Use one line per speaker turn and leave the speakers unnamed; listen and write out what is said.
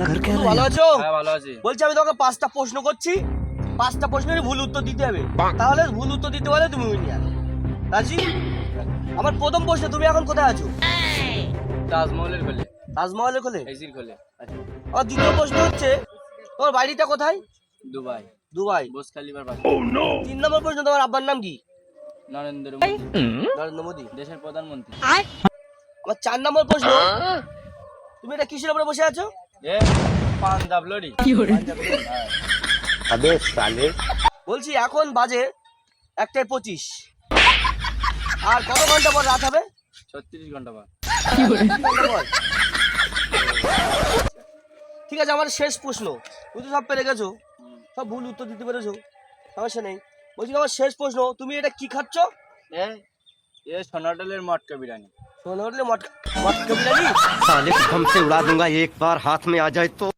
হ্যাঁ,
আমি তোমাকে পাঁচটা প্রশ্ন করছি। পাঁচটা প্রশ্নের ভুল উত্তর দিতে হবে। তাহলে ভুল উত্তর দিতে পারলে তুমি উইনিয়ার রাজি? আমার প্রথম প্রশ্ন তুমি এখন কোথায় আছো?
তাজমহলের কোলে।
তাজমহলের কোলে?
এজির আচ্ছা।
আমার দ্বিতীয় প্রশ্ন হচ্ছে তোমার বাড়িটা কোথায়?
দুবাই।
দুবাই।
বোসখালিবার পাশে
তিন নম্বর প্রশ্ন তোমার আব্বার নাম কি?
নরেন্দ্র মোদি।
নরেন্দ্র মোদি।
দেশের প্রধানমন্ত্রী।
আমার চার নম্বর প্রশ্ন তুমি এটা কিসের উপরে বসে আছো? বলছি এখন বাজে একটাই পঁচিশ। আর কত ঘণ্টা পর রাত হবে?
ছত্রিশ ঘণ্টা পর।
ঠিক আছে আমার শেষ প্রশ্ন। তুই তো সব পেরে গেছো। সব ভুল উত্তর দিতে পেরেছ। সমস্যা নেই। বলছি আমার শেষ প্রশ্ন তুমি এটা কি খাচ্ছ?
এ সোনাডালের মটকা বিরিয়ানি।
सोनोर ने मटके
साले हमसे उड़ा दूँगा एक बार हाथ में आ जाए तो।